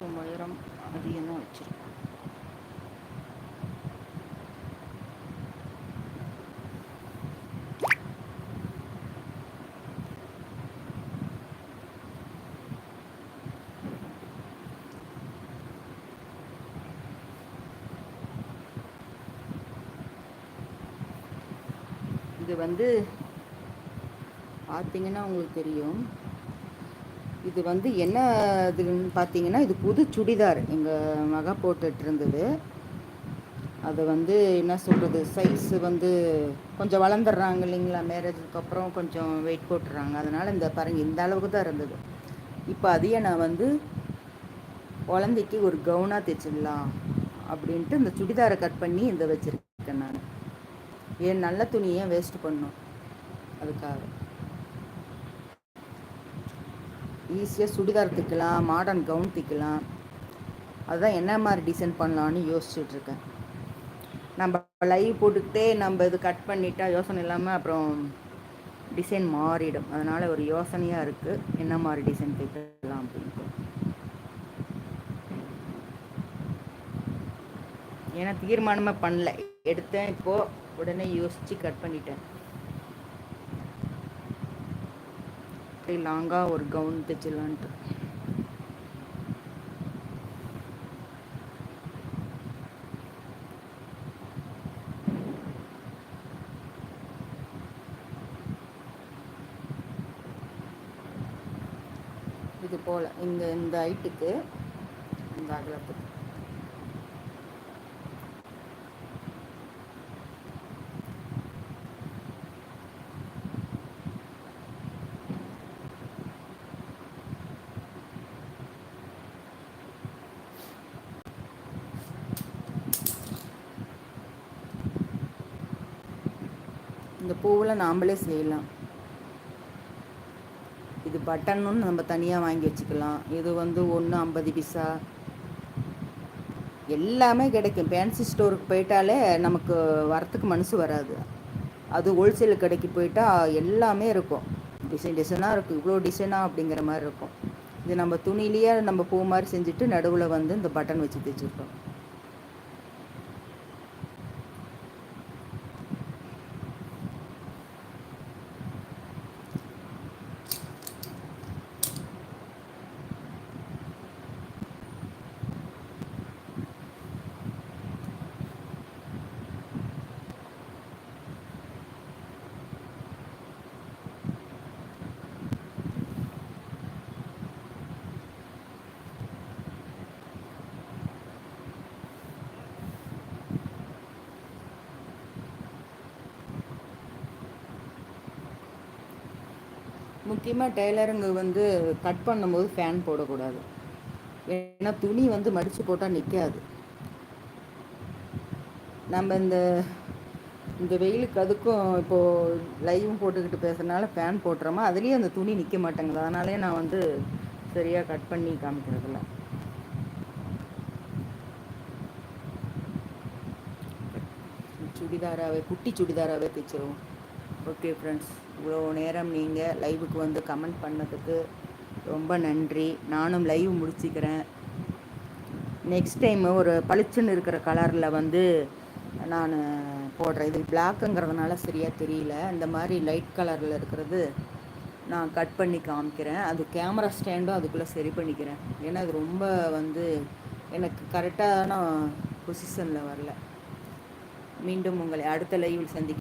கொஞ்சம் உயரம் அதிகம் தான் வச்சுருக்கேன் இது வந்து பார்த்தீங்கன்னா உங்களுக்கு தெரியும். இது வந்து என்ன இதுன்னு பார்த்தீங்கன்னா இது புது சுடிதார் எங்கள் மக போட்டுட்டு இருந்தது அது வந்து என்ன சொல்கிறது சைஸு வந்து கொஞ்சம் வளர்ந்துடுறாங்க இல்லைங்களா மேரேஜுக்கு அப்புறம் கொஞ்சம் வெயிட் போட்டுறாங்க. அதனால் இந்த பாருங்கள் இந்த அளவுக்கு தான் இருந்தது. இப்போ அதையே நான் வந்து குழந்தைக்கு ஒரு கவுனாக தைச்சிடலாம் அப்படின்ட்டு இந்த சுடிதாரை கட் பண்ணி இந்த வச்சுருக்கேன் நான். ஏன் நல்ல துணியை வேஸ்ட் பண்ணும்? அதுக்காக. ஈஸியாக சுடிதார் தைக்கலாம் மாடர்ன் கவுன் தைக்கலாம். அதுதான் என்ன மாதிரி டிசைன் பண்ணலான்னு யோசிச்சுட்ருக்கேன் நம்ம லைவ் போட்டுக்கிட்டே நம்ம இது கட் பண்ணிட்டா யோசனை இல்லாமல் அப்புறம் டிசைன் மாறிடும். அதனால் ஒரு யோசனையாக இருக்குது என்ன மாதிரி டிசைன் தைக்கலாம் அப்படின்ட்டு ஏன்னா தீர்மானமாக பண்ணல. எடுத்தேன் இப்போது உடனே யோசித்து கட் பண்ணிட்டேன். லாங்காக ஒரு கவுன் தைச்சிடலான்ட்டு. இது போல் இந்த இந்த ஹைட்டுக்கு இந்த அகலத்துக்கு. இந்த பூவில் நாம்ளே செய்யலாம். இது பட்டன்னு நம்ம தனியாக வாங்கி வச்சுக்கலாம். இது வந்து ஒன்று ஐம்பது பிசா. எல்லாமே கிடைக்கும். ஃபேன்சி ஸ்டோருக்கு போயிட்டாலே நமக்கு வரத்துக்கு மனசு வராது. அது ஹோல்சேல் கடைக்கு போயிட்டால் எல்லாமே இருக்கும். டிசைன் டிசைனாக இருக்கும். இவ்வளோ டிசைனாக அப்படிங்கிற மாதிரி இருக்கும். இது நம்ம துணிலேயே நம்ம பூ மாதிரி செஞ்சுட்டு நடுவில் வந்து இந்த பட்டன் வச்சு தைச்சிருக்கோம். முக்கியமாக டெய்லருங்க வந்து கட் பண்ணும்போது ஃபேன் போடக்கூடாது. ஏன்னா துணி வந்து மடித்து போட்டால் நிற்காது நம்ம இந்த இந்த வெயிலுக்கு அதுக்கும் இப்போது லைவும் போட்டுக்கிட்டு பேசுகிறனால ஃபேன் போட்டுறோமா? அதுலேயும் அந்த துணி நிற்க மாட்டேங்குது. அதனாலே நான் வந்து சரியாக கட் பண்ணி காமிக்கிறதில்ல. சுடிதாராகவே குட்டி சுடிதாராகவே தைச்சிருவோம். ஓகே ஃப்ரெண்ட்ஸ் இவ்வளோ நேரம் நீங்கள் லைவுக்கு வந்து கமெண்ட் பண்ணதுக்கு ரொம்ப நன்றி. நானும் லைவ் முடிச்சுக்கிறேன். நெக்ஸ்ட் டைம் ஒரு பளிச்சுன்னு இருக்கிற கலரில் வந்து நான் போடுறேன். இது பிளாக்குங்கிறதுனால சரியாக தெரியல. இந்த மாதிரி லைட் கலரில் இருக்கிறது நான் கட் பண்ணி காமிக்கிறேன். அது கேமரா ஸ்டாண்டும் அதுக்குள்ளே சரி பண்ணிக்கிறேன். ஏன்னா அது ரொம்ப வந்து எனக்கு கரெக்டான பொசிஷனில் வரல. மீண்டும் உங்களை அடுத்த லைவில் சந்திக்க